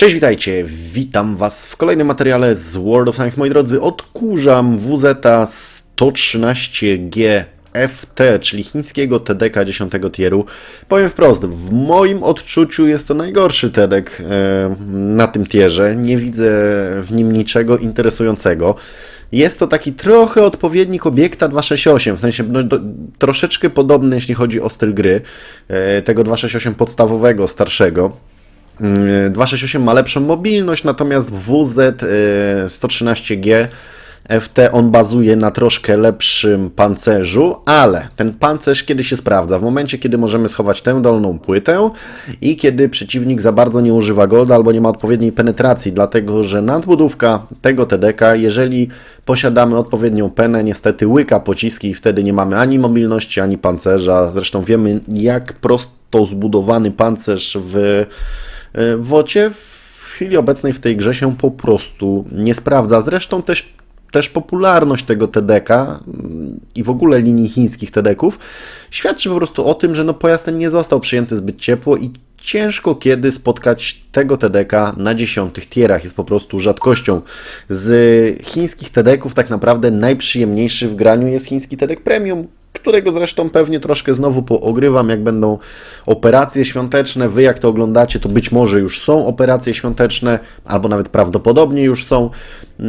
Cześć, witajcie. Witam Was w kolejnym materiale z World of Tanks. Moi drodzy, odkurzam WZ 113G FT, czyli chińskiego TDK 10 tieru. Powiem wprost, w moim odczuciu jest to najgorszy TDK e, na tym tierze. Nie widzę w nim niczego interesującego. Jest to taki trochę odpowiednik obiekta 268, w sensie no, do, troszeczkę podobny, jeśli chodzi o styl gry, e, tego 268 podstawowego, starszego. Mm, 268 ma lepszą mobilność, natomiast WZ e, 113G FT on bazuje na troszkę lepszym pancerzu, ale ten pancerz kiedy się sprawdza? W momencie, kiedy możemy schować tę dolną płytę i kiedy przeciwnik za bardzo nie używa golda albo nie ma odpowiedniej penetracji, dlatego że nadbudówka tego TDK, jeżeli posiadamy odpowiednią penę, niestety łyka pociski i wtedy nie mamy ani mobilności, ani pancerza. Zresztą wiemy, jak prosto zbudowany pancerz w w Wocie w chwili obecnej w tej grze się po prostu nie sprawdza. Zresztą też, też popularność tego TDK mm, i w ogóle linii chińskich TDków świadczy po prostu o tym, że no pojazd ten nie został przyjęty zbyt ciepło i ciężko kiedy spotkać tego TDK na dziesiątych tierach. Jest po prostu rzadkością. Z chińskich TDków tak naprawdę najprzyjemniejszy w graniu jest chiński TDK Premium, którego zresztą pewnie troszkę znowu poogrywam, jak będą operacje świąteczne. Wy jak to oglądacie, to być może już są operacje świąteczne, albo nawet prawdopodobnie już są, yy,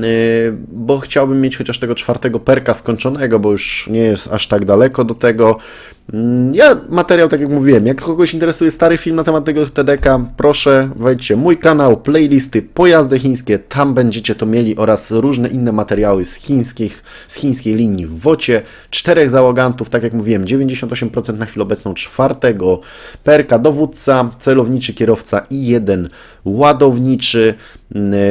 bo chciałbym mieć chociaż tego czwartego perka skończonego, bo już nie jest aż tak daleko do tego. Mm, Ja materiał, tak jak mówiłem, jak kogoś interesuje stary film na temat tego TDK, proszę wejdźcie mój kanał, playlisty, pojazdy chińskie, tam będziecie to mieli oraz różne inne materiały z chińskich, z chińskiej linii w Wocie, czterech załogantów, tak jak mówiłem, 98% na chwilę obecną czwartego perka, dowódca, celowniczy kierowca i jeden ładowniczy,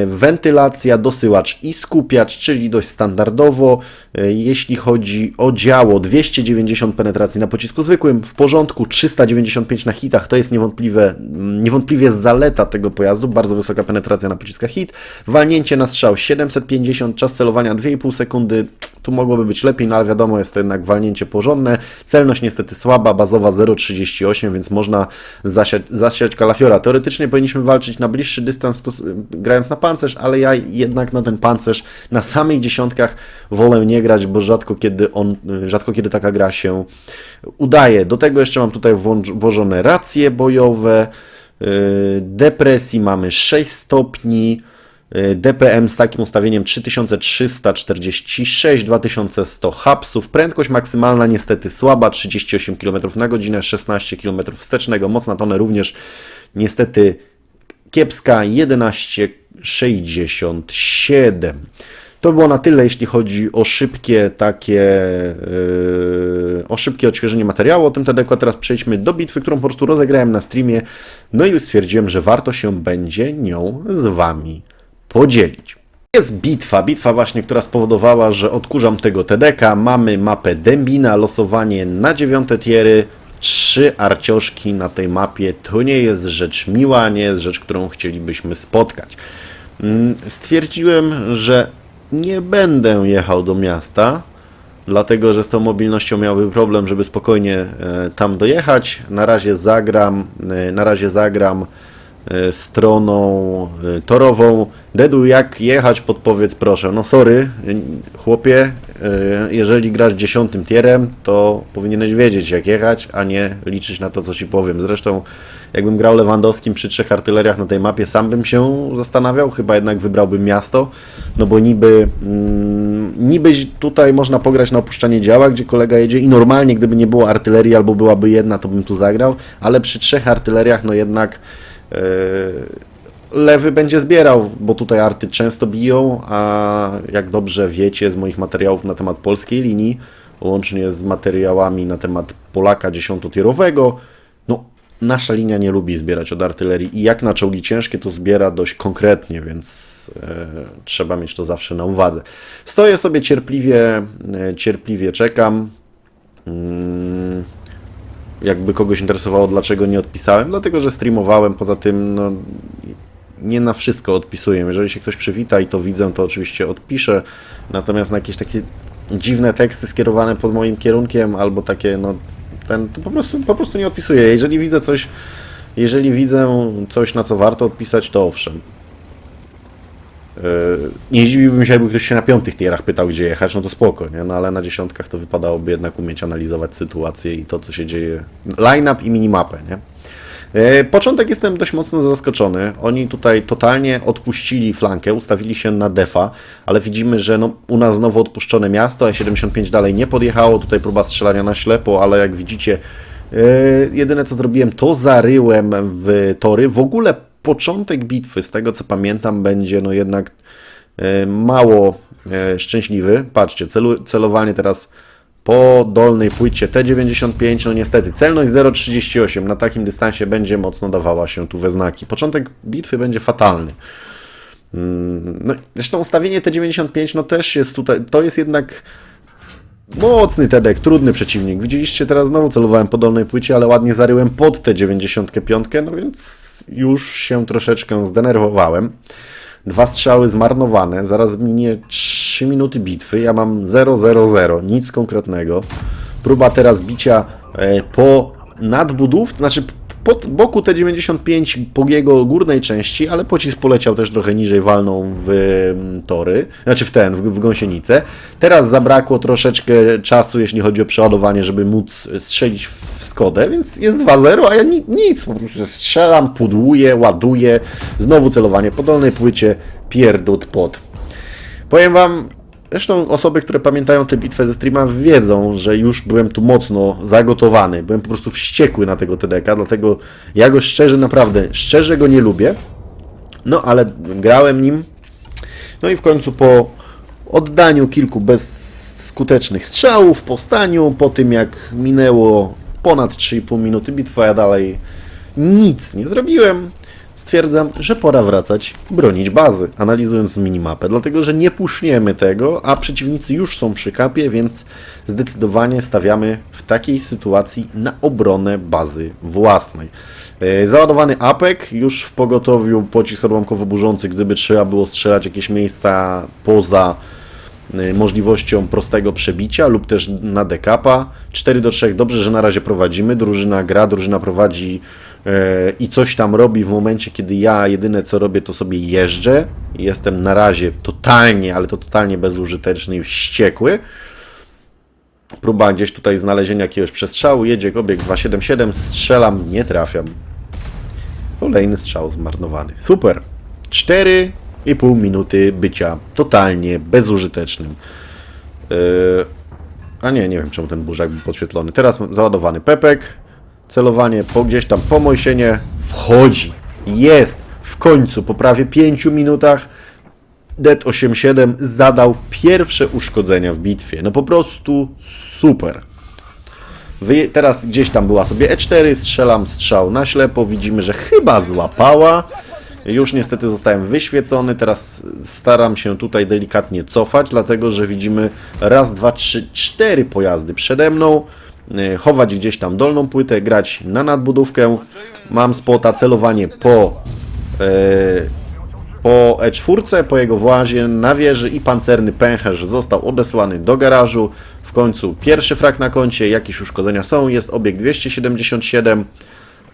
wentylacja, dosyłacz i skupiacz, czyli dość standardowo. E, Jeśli chodzi o działo, 290 penetracji na pocisku zwykłym, w porządku, 395 na hitach, to jest niewątpliwe, mm, niewątpliwie zaleta tego pojazdu, bardzo wysoka penetracja na pociskach hit, walnięcie na strzał 750, czas celowania 2,5 sekundy, tu mogłoby być lepiej, no ale wiadomo, jest to jednak walnięcie porządne. Celność niestety słaba, bazowa 0,38, więc można zasiać, zasiać kalafiora. Teoretycznie powinniśmy walczyć na bliższy dystans, grając na pancerz, ale ja jednak na ten pancerz na samych dziesiątkach wolę nie grać, bo rzadko kiedy, on, rzadko kiedy taka gra się udaje. Do tego jeszcze mam tutaj włożone racje bojowe, yy, depresji mamy 6 stopni, DPM z takim ustawieniem 3346, 2100 hapsów, prędkość maksymalna niestety słaba, 38 km na godzinę, 16 km wstecznego, moc na tonę również niestety kiepska, 1167. To było na tyle, jeśli chodzi o szybkie takie, yy, o szybkie odświeżenie materiału o tym TDK. Teraz przejdźmy do bitwy, którą po prostu rozegrałem na streamie, no i stwierdziłem, że warto się będzie nią z Wami podzielić. Jest bitwa, bitwa właśnie, która spowodowała, że odkurzam tego TDK. Mamy mapę Dębina, losowanie na dziewiąte tiery, trzy arcioszki na tej mapie. To nie jest rzecz miła, nie jest rzecz, którą chcielibyśmy spotkać. Mm, Stwierdziłem, że nie będę jechał do miasta, dlatego że z tą mobilnością miałby problem, żeby spokojnie e, tam dojechać. Na razie zagram, e, na razie zagram stroną e, torową. Dedu, jak jechać, podpowiedz proszę. No sorry, e, chłopie, e, jeżeli grasz dziesiątym tierem, to powinieneś wiedzieć jak jechać, a nie liczyć na to, co ci powiem. Zresztą, jakbym grał Lewandowskim przy trzech artyleriach na tej mapie, sam bym się zastanawiał, chyba jednak wybrałbym miasto, no bo niby, mm, niby tutaj można pograć na opuszczanie działa, gdzie kolega jedzie i normalnie, gdyby nie było artylerii albo byłaby jedna, to bym tu zagrał, ale przy trzech artyleriach, no jednak e, lewy będzie zbierał, bo tutaj arty często biją, a jak dobrze wiecie z moich materiałów na temat polskiej linii, łącznie z materiałami na temat Polaka dziesiątotierowego, no nasza linia nie lubi zbierać od artylerii i jak na czołgi ciężkie to zbiera dość konkretnie, więc e, trzeba mieć to zawsze na uwadze. Stoję sobie cierpliwie, e, cierpliwie czekam. Mm, jakby kogoś interesowało, dlaczego nie odpisałem, dlatego że streamowałem, poza tym no, nie na wszystko odpisuję. Jeżeli się ktoś przywita i to widzę, to oczywiście odpiszę, natomiast na jakieś takie dziwne teksty skierowane pod moim kierunkiem albo takie, no ten, to po prostu, po prostu nie odpisuję. Jeżeli widzę coś Jeżeli widzę coś, na co warto odpisać, to owszem. Yy, Nie zdziwiłbym się, jakby ktoś się na piątych tierach pytał, gdzie jechać, no to spoko, nie? No ale na dziesiątkach to wypadałoby jednak umieć analizować sytuację i to, co się dzieje. Line-up i minimapę, nie? E, Początek jestem dość mocno zaskoczony. Oni tutaj totalnie odpuścili flankę, ustawili się na defa, ale widzimy, że no, u nas znowu odpuszczone miasto, a 75 dalej nie podjechało. Tutaj próba strzelania na ślepo, ale jak widzicie, e, jedyne co zrobiłem, to zaryłem w tory. W ogóle początek bitwy, z tego co pamiętam, będzie no jednak e, mało e, szczęśliwy. Patrzcie, celu, celowanie teraz po dolnej płycie T95, no niestety celność 0,38 na takim dystansie będzie mocno dawała się tu we znaki. Początek bitwy będzie fatalny. Mm, No, zresztą ustawienie T95 no też jest tutaj, to jest jednak mocny Tedek, trudny przeciwnik. Widzieliście teraz znowu celowałem po dolnej płycie, ale ładnie zaryłem pod T95, no więc już się troszeczkę zdenerwowałem. Dwa strzały zmarnowane, zaraz minie 3 minuty bitwy, ja mam 0-0-0, nic konkretnego. Próba teraz bicia e, po nadbudów, znaczy po boku T95 po jego górnej części, ale pocisk poleciał też trochę niżej, walną w mm, tory, znaczy w ten, w, w gąsienicę. Teraz zabrakło troszeczkę czasu, jeśli chodzi o przeładowanie, żeby móc strzelić w Skodę, więc jest 2-0, a ja ni nic, po prostu strzelam, pudłuję, ładuję, znowu celowanie po dolnej płycie, pierdut pod. Powiem Wam, zresztą osoby, które pamiętają tę bitwę ze streama wiedzą, że już byłem tu mocno zagotowany, byłem po prostu wściekły na tego TDK, dlatego ja go szczerze, naprawdę, szczerze go nie lubię, no ale grałem nim, no i w końcu po oddaniu kilku bezskutecznych strzałów, po staniu, po tym jak minęło ponad 3,5 minuty bitwa, ja dalej nic nie zrobiłem. Stwierdzam, że pora wracać, bronić bazy, analizując minimapę, dlatego że nie puszniemy tego, a przeciwnicy już są przy kapie, więc zdecydowanie stawiamy w takiej sytuacji na obronę bazy własnej. E, Załadowany apek, już w pogotowiu pocisk odłamkowo-burzący, gdyby trzeba było strzelać jakieś miejsca poza y, możliwością prostego przebicia lub też na dekapa. 4 do 3, dobrze, że na razie prowadzimy. Drużyna gra, drużyna prowadzi e, i coś tam robi w momencie, kiedy ja jedyne co robię, to sobie jeżdżę. Jestem na razie totalnie, ale to totalnie bezużyteczny i wściekły. Próba gdzieś tutaj znalezienia jakiegoś przestrzału. Jedzie obieg 277, strzelam, nie trafiam. Kolejny strzał zmarnowany. Super. 4,5 minuty bycia totalnie bezużytecznym. Yy, a nie, nie wiem czemu ten burzak był podświetlony. Teraz załadowany pepek. Celowanie po, gdzieś tam po Mojsienie. Wchodzi. Jest. W końcu po prawie 5 minutach Det 87 zadał pierwsze uszkodzenia w bitwie. No po prostu super. Wy, teraz gdzieś tam była sobie E4, strzelam strzał na ślepo, widzimy, że chyba złapała. Już niestety zostałem wyświecony, teraz staram się tutaj delikatnie cofać, dlatego że widzimy raz, dwa, trzy, cztery pojazdy przede mną. Yy, Chować gdzieś tam dolną płytę, grać na nadbudówkę. Mam spota, celowanie po yy, po E4, po jego włazie na wieży i pancerny pęcherz został odesłany do garażu. W końcu pierwszy frak na koncie, jakieś uszkodzenia są, jest obieg 277.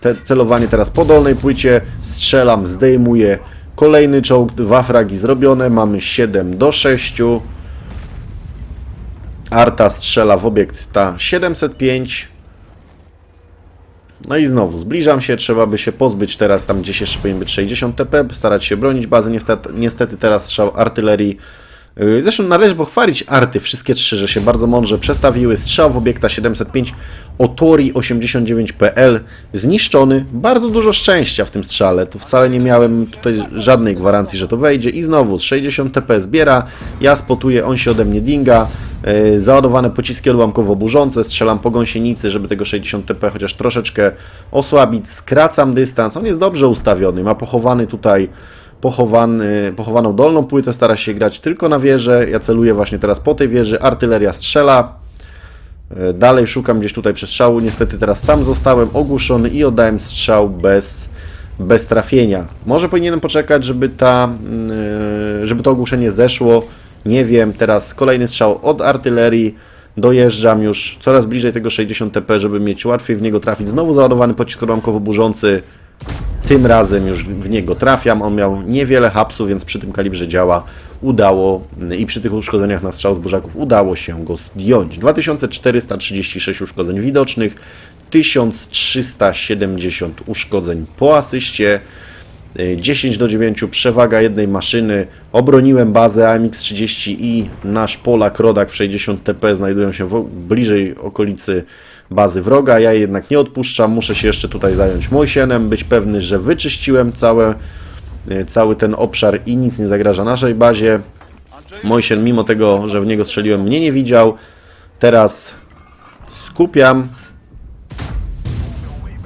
Te celowanie teraz po dolnej płycie, strzelam, zdejmuję kolejny czołg, dwa fragi zrobione, mamy 7 do 6. Arta strzela w obiekt ta 705. No i znowu, zbliżam się, trzeba by się pozbyć teraz tam gdzieś jeszcze powinien być 60 TP, starać się bronić bazy, niestety, niestety teraz strzał artylerii. Yy, Zresztą należy pochwalić arty, wszystkie trzy, że się bardzo mądrze przestawiły. Strzał w obiekta 705, Otori 89PL zniszczony. Bardzo dużo szczęścia w tym strzale, to wcale nie miałem tutaj żadnej gwarancji, że to wejdzie. I znowu z 60 TP zbiera, ja spotuję, on się ode mnie dinga. Yy, Załadowane pociski odłamkowo-burzące, strzelam po gąsienicy, żeby tego 60 TP chociaż troszeczkę osłabić. Skracam dystans, on jest dobrze ustawiony, ma pochowany tutaj pochowany, pochowaną dolną płytę, stara się grać tylko na wieżę. Ja celuję właśnie teraz po tej wieży, artyleria strzela. E, Dalej szukam gdzieś tutaj przestrzału. Niestety teraz sam zostałem ogłuszony i oddałem strzał bez, bez trafienia. Może powinienem poczekać, żeby, ta, mm, e, żeby to ogłuszenie zeszło. Nie wiem. Teraz kolejny strzał od artylerii. Dojeżdżam już coraz bliżej tego 60 TP, żeby mieć łatwiej w niego trafić. Znowu załadowany pocisk odłamkowo-burzący. Tym razem już w niego trafiam. On miał niewiele hapsów, więc przy tym kalibrze działa udało i przy tych uszkodzeniach na strzał z burzaków udało się go zdjąć. 2436 uszkodzeń widocznych, 1370 uszkodzeń po asyście. 10 do 9 przewaga jednej maszyny. Obroniłem bazę AMX-30 i nasz Polak Rodak w 60 TP znajdują się w, bliżej okolicy bazy wroga. Ja jednak nie odpuszczam, muszę się jeszcze tutaj zająć Mojsienem, być pewny, że wyczyściłem całe, cały ten obszar i nic nie zagraża naszej bazie. Mojsien, mimo tego, że w niego strzeliłem, mnie nie widział. Teraz skupiam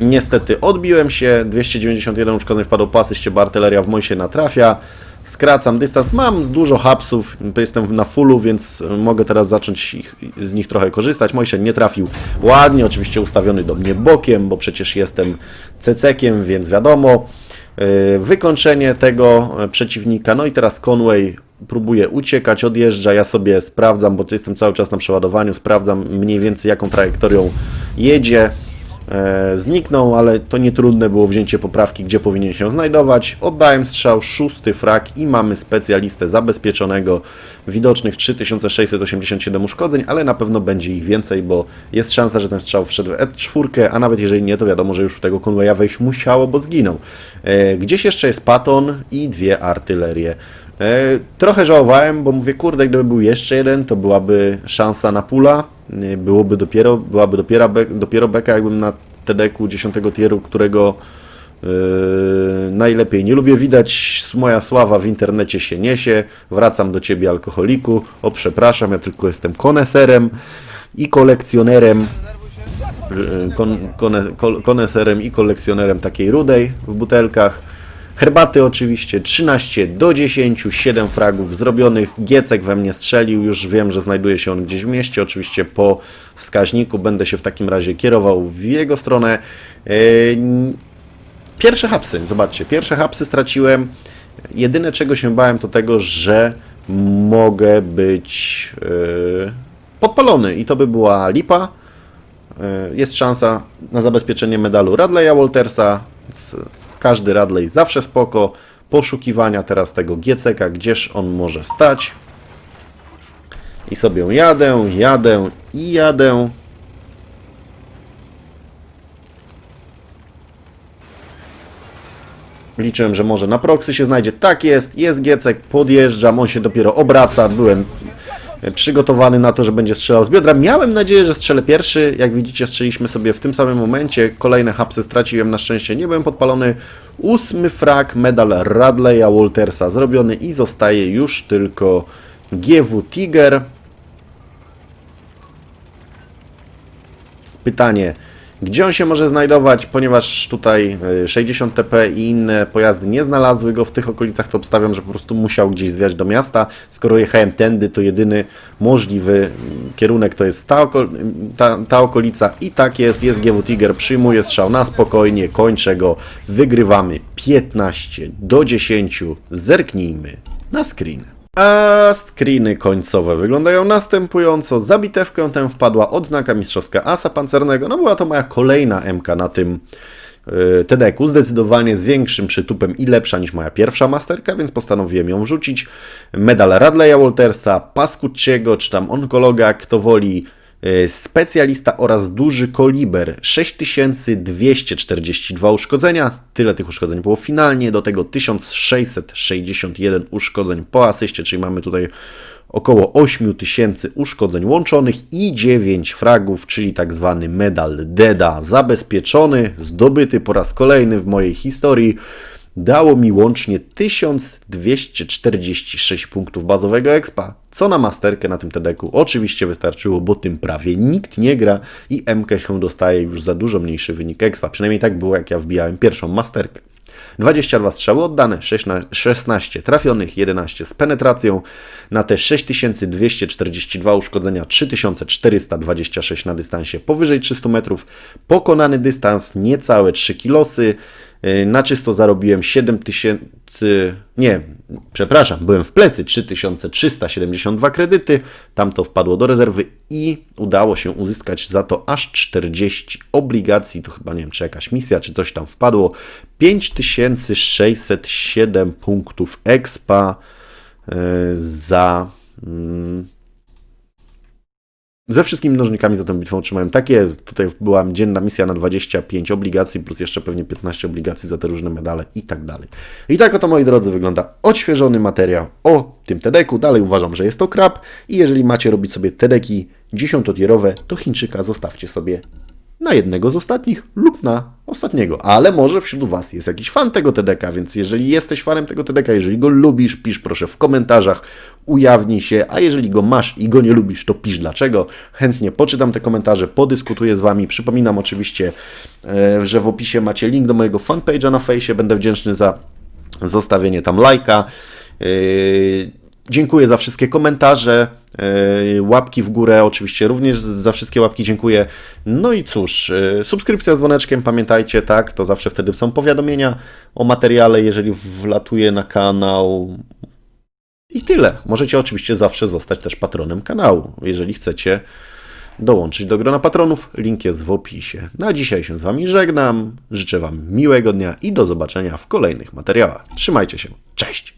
Niestety odbiłem się, 291 uszkodzeń wpadł po asyście, bo artyleria w Mojsie natrafia. Skracam dystans, mam dużo hapsów, jestem na fullu, więc mogę teraz zacząć ich, z nich trochę korzystać. Mojsie nie trafił ładnie, oczywiście ustawiony do mnie bokiem, bo przecież jestem cecekiem, więc wiadomo. Yy, Wykończenie tego e, przeciwnika, no i teraz Conway próbuje uciekać, odjeżdża, ja sobie sprawdzam, bo jestem cały czas na przeładowaniu, sprawdzam mniej więcej jaką trajektorią jedzie zniknął, ale to nie trudne było wzięcie poprawki, gdzie powinien się znajdować. Oddałem strzał, szósty frak i mamy specjalistę zabezpieczonego. Widocznych 3687 uszkodzeń, ale na pewno będzie ich więcej, bo jest szansa, że ten strzał wszedł w E4, a nawet jeżeli nie, to wiadomo, że już w tego konwoja wejść musiało, bo zginął. E, gdzieś jeszcze jest paton i dwie artylerie. E, Trochę żałowałem, bo mówię, kurde, gdyby był jeszcze jeden, to byłaby szansa na pula. E, Byłoby dopiero, byłaby dopiero, dopiero beka, jakbym na TDK-u 10 tieru, którego e, najlepiej nie lubię. Widać, moja sława w internecie się niesie. Wracam do ciebie, alkoholiku. O, przepraszam, ja tylko jestem koneserem i kolekcjonerem. Kon, kone, kol- koneserem i kolekcjonerem takiej rudej w butelkach. Herbaty oczywiście 13 do 10, 7 fragów zrobionych. Giecek we mnie strzelił, już wiem, że znajduje się on gdzieś w mieście. Oczywiście po wskaźniku będę się w takim razie kierował w jego stronę. Yy, Pierwsze hapsy, zobaczcie, pierwsze hapsy straciłem. Jedyne czego się bałem to tego, że mogę być yy, podpalony i to by była lipa. Yy, Jest szansa na zabezpieczenie medalu Radleya Waltersa. Każdy Radley zawsze spoko. Poszukiwania teraz tego GCK, gdzież on może stać. I sobie jadę, jadę i jadę. Liczyłem, że może na proxy się znajdzie. Tak jest, jest Giecek, podjeżdżam, on się dopiero obraca. Byłem przygotowany na to, że będzie strzelał z biodra. Miałem nadzieję, że strzelę pierwszy. Jak widzicie, strzeliśmy sobie w tym samym momencie. Kolejne hapsy straciłem, na szczęście nie byłem podpalony. Ósmy frak, medal Radleya Waltersa zrobiony i zostaje już tylko GW Tiger. Pytanie, gdzie on się może znajdować, ponieważ tutaj y, 60 TP i inne pojazdy nie znalazły go w tych okolicach, to obstawiam, że po prostu musiał gdzieś zwiać do miasta. Skoro jechałem tędy, to jedyny możliwy kierunek to jest ta, oko ta, ta okolica i tak jest, jest GW Tiger, przyjmuje strzał na spokojnie, kończę go, wygrywamy 15 do 10, zerknijmy na screen. A screeny końcowe wyglądają następująco. Za bitewkę tę wpadła odznaka mistrzowska asa pancernego. No była to moja kolejna MK na tym yy, TDK-u. Zdecydowanie z większym przytupem i lepsza niż moja pierwsza masterka, więc postanowiłem ją wrzucić. Medal Radleya Waltersa, Pascucciego, czy tam onkologa, kto woli. Yy, Specjalista oraz duży koliber 6242 uszkodzenia. Tyle tych uszkodzeń było finalnie. Do tego 1661 uszkodzeń po asyście, czyli mamy tutaj około 8000 uszkodzeń łączonych i 9 fragów, czyli tak zwany medal DEDA zabezpieczony, zdobyty po raz kolejny w mojej historii. Dało mi łącznie 1246 punktów bazowego expa, co na masterkę na tym TDK-u oczywiście wystarczyło, bo tym prawie nikt nie gra i MK się dostaje już za dużo mniejszy wynik expa. Przynajmniej tak było, jak ja wbijałem pierwszą masterkę. 22 strzały oddane, 16 trafionych, 11 z penetracją. Na te 6242 uszkodzenia 3426 na dystansie powyżej 300 metrów. Pokonany dystans niecałe 3 kilosy. Yy, Na czysto zarobiłem 7000, nie, przepraszam, byłem w plecy 3372 kredyty, tam to wpadło do rezerwy i udało się uzyskać za to aż 40 obligacji, tu chyba nie wiem, czy jakaś misja, czy coś tam wpadło, 5607 punktów expa yy, za... mm, ze wszystkimi mnożnikami za tą bitwą otrzymałem. Tak jest. Tutaj była dzienna misja na 25 obligacji, plus jeszcze pewnie 15 obligacji za te różne medale i tak dalej. I tak oto, moi drodzy, wygląda odświeżony materiał o tym TEDeku. Dalej uważam, że jest to krab i jeżeli macie robić sobie TEDeki dziesiątotierowe, to Chińczyka zostawcie sobie na jednego z ostatnich lub na ostatniego. Ale może wśród Was jest jakiś fan tego TDK, więc jeżeli jesteś fanem tego TDK, jeżeli go lubisz, pisz proszę w komentarzach, ujawnij się, a jeżeli go masz i go nie lubisz, to pisz dlaczego. Chętnie poczytam te komentarze, podyskutuję z Wami. Przypominam oczywiście, e, że w opisie macie link do mojego fanpage'a na fejsie. Będę wdzięczny za zostawienie tam lajka. Yy, Dziękuję za wszystkie komentarze, yy, łapki w górę, oczywiście również za wszystkie łapki dziękuję. No i cóż, yy, subskrypcja z dzwoneczkiem, pamiętajcie, tak, to zawsze wtedy są powiadomienia o materiale, jeżeli wlatuje na kanał. I tyle. Możecie oczywiście zawsze zostać też patronem kanału, jeżeli chcecie dołączyć do grona patronów. Link jest w opisie. Na dzisiaj się z Wami żegnam. Życzę Wam miłego dnia i do zobaczenia w kolejnych materiałach. Trzymajcie się. Cześć!